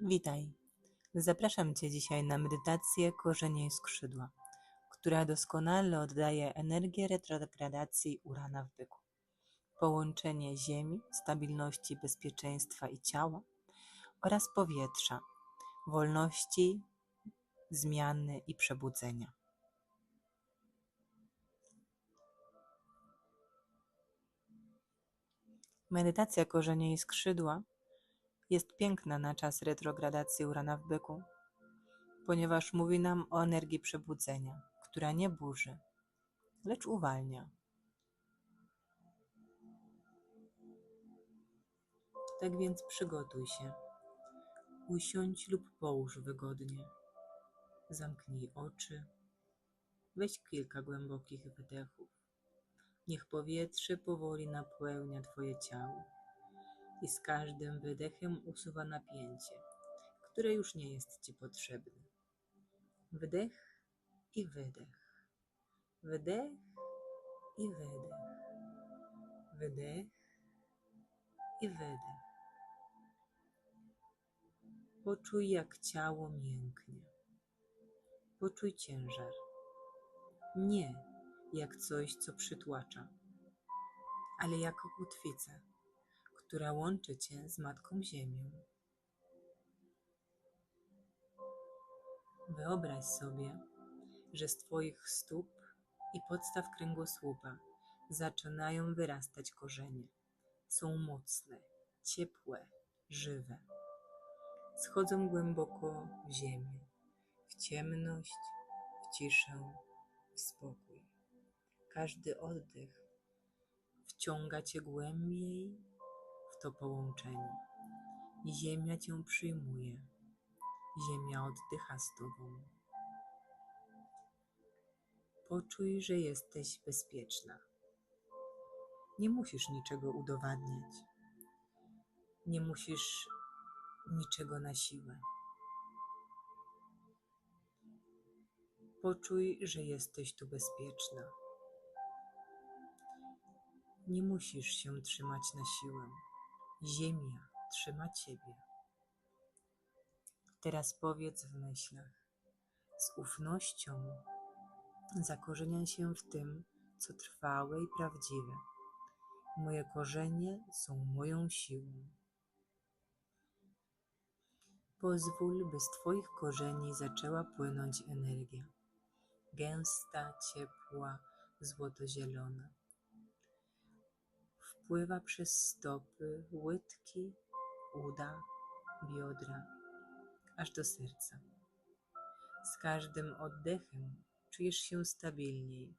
Witaj. Zapraszam Cię dzisiaj na medytację korzenie i skrzydła, która doskonale oddaje energię retrogradacji Urana w byku. Połączenie Ziemi, stabilności, bezpieczeństwa i ciała oraz powietrza, wolności, zmiany i przebudzenia. Medytacja korzenie i skrzydła jest piękna na czas retrogradacji Urana w byku, ponieważ mówi nam o energii przebudzenia, która nie burzy, lecz uwalnia. Tak więc przygotuj się. Usiądź lub połóż wygodnie. Zamknij oczy. Weź kilka głębokich wydechów. Niech powietrze powoli napełnia Twoje ciało i z każdym wydechem usuwa napięcie, które już nie jest Ci potrzebne. Wdech i wydech. Wdech i wydech. Wdech i wydech. Poczuj, jak ciało mięknie. Poczuj ciężar. Nie jak coś, co przytłacza, ale jako kotwicę która łączy Cię z Matką Ziemią. Wyobraź sobie, że z Twoich stóp i podstaw kręgosłupa zaczynają wyrastać korzenie. Są mocne, ciepłe, żywe. Schodzą głęboko w ziemię, w ciemność, w ciszę, w spokój. Każdy oddech wciąga Cię głębiej to połączenie. Ziemia Cię przyjmuje, Ziemia oddycha z Tobą. Poczuj, że jesteś bezpieczna. Nie musisz niczego udowadniać. Nie musisz niczego na siłę. Poczuj, że jesteś tu bezpieczna. Nie musisz się trzymać na siłę. Ziemia trzyma Ciebie. Teraz powiedz w myślach, z ufnością zakorzeniaj się w tym, co trwałe i prawdziwe. Moje korzenie są moją siłą. Pozwól, by z Twoich korzeni zaczęła płynąć energia. Gęsta, ciepła, złoto-zielona Wpływa przez stopy, łydki, uda, biodra, aż do serca. Z każdym oddechem czujesz się stabilniej,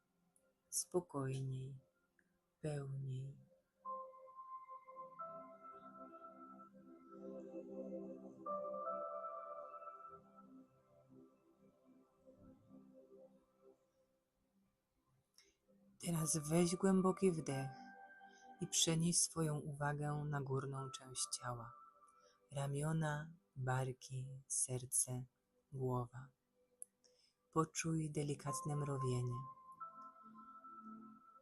spokojniej, pełniej. Teraz weź głęboki wdech i przenieś swoją uwagę na górną część ciała. Ramiona, barki, serce, głowa. Poczuj delikatne mrowienie.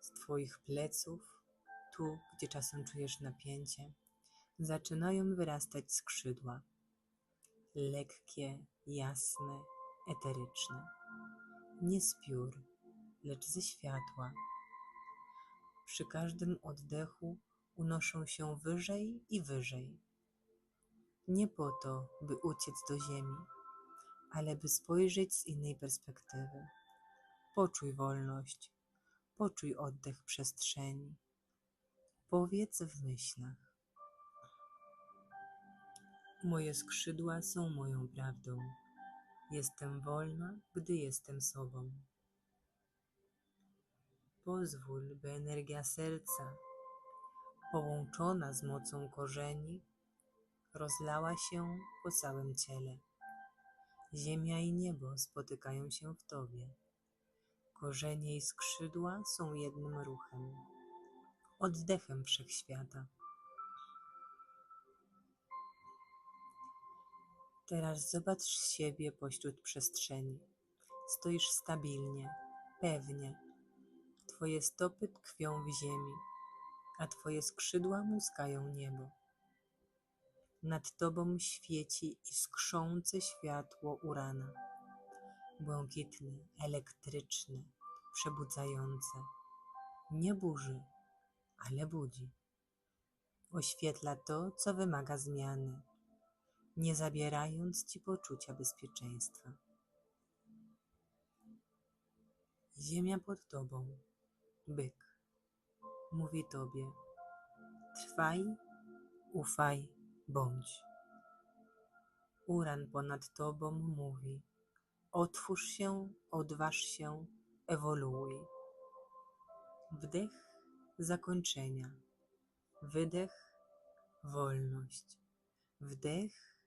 Z Twoich pleców, tu gdzie czasem czujesz napięcie, zaczynają wyrastać skrzydła. Lekkie, jasne, eteryczne. Nie z piór, lecz ze światła przy każdym oddechu unoszą się wyżej i wyżej. Nie po to, by uciec do ziemi, ale by spojrzeć z innej perspektywy. Poczuj wolność, poczuj oddech przestrzeni. Powiedz w myślach. Moje skrzydła są moją prawdą. Jestem wolna, gdy jestem sobą. Pozwól, by energia serca, połączona z mocą korzeni, rozlała się po całym ciele. Ziemia i niebo spotykają się w Tobie. Korzenie i skrzydła są jednym ruchem, oddechem wszechświata. Teraz zobacz siebie pośród przestrzeni. Stoisz stabilnie, pewnie Twoje stopy tkwią w ziemi, a Twoje skrzydła muskają niebo. Nad tobą świeci iskrzące światło Urana. Błękitne, elektryczne, przebudzające. Nie burzy, ale budzi. Oświetla to, co wymaga zmiany, nie zabierając ci poczucia bezpieczeństwa. Ziemia pod tobą, byk, mówi tobie: trwaj, ufaj, bądź. Uran ponad tobą mówi: otwórz się, odważ się, ewoluuj. Wdech zakończenia, wydech wolność, wdech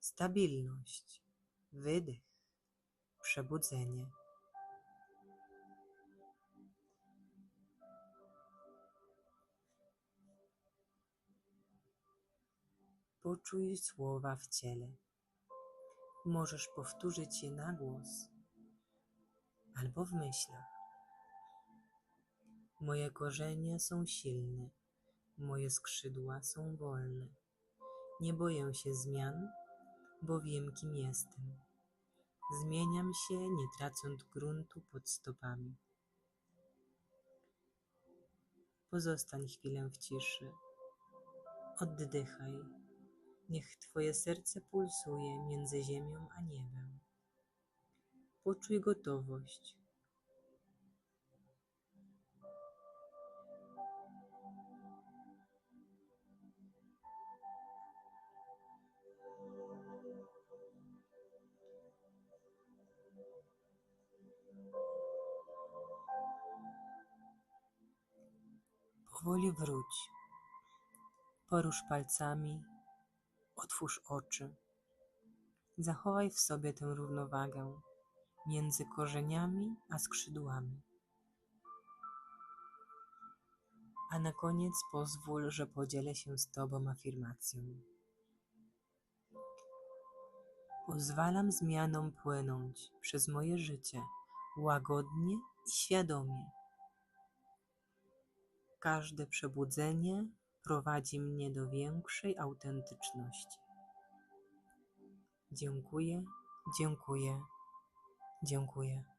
stabilność, wydech przebudzenie. Poczuj słowa w ciele. Możesz powtórzyć je na głos albo w myślach. Moje korzenie są silne, moje skrzydła są wolne. Nie boję się zmian, bo wiem, kim jestem. Zmieniam się, nie tracąc gruntu pod stopami. Pozostań chwilę w ciszy. Oddychaj. Niech Twoje serce pulsuje między ziemią a niebem. Poczuj gotowość. Powoli wróć. Porusz palcami, otwórz oczy. Zachowaj w sobie tę równowagę między korzeniami a skrzydłami. A na koniec pozwól, że podzielę się z Tobą afirmacją. Pozwalam zmianom płynąć przez moje życie łagodnie i świadomie. Każde przebudzenie prowadzi mnie do większej autentyczności. Dziękuję, dziękuję, dziękuję.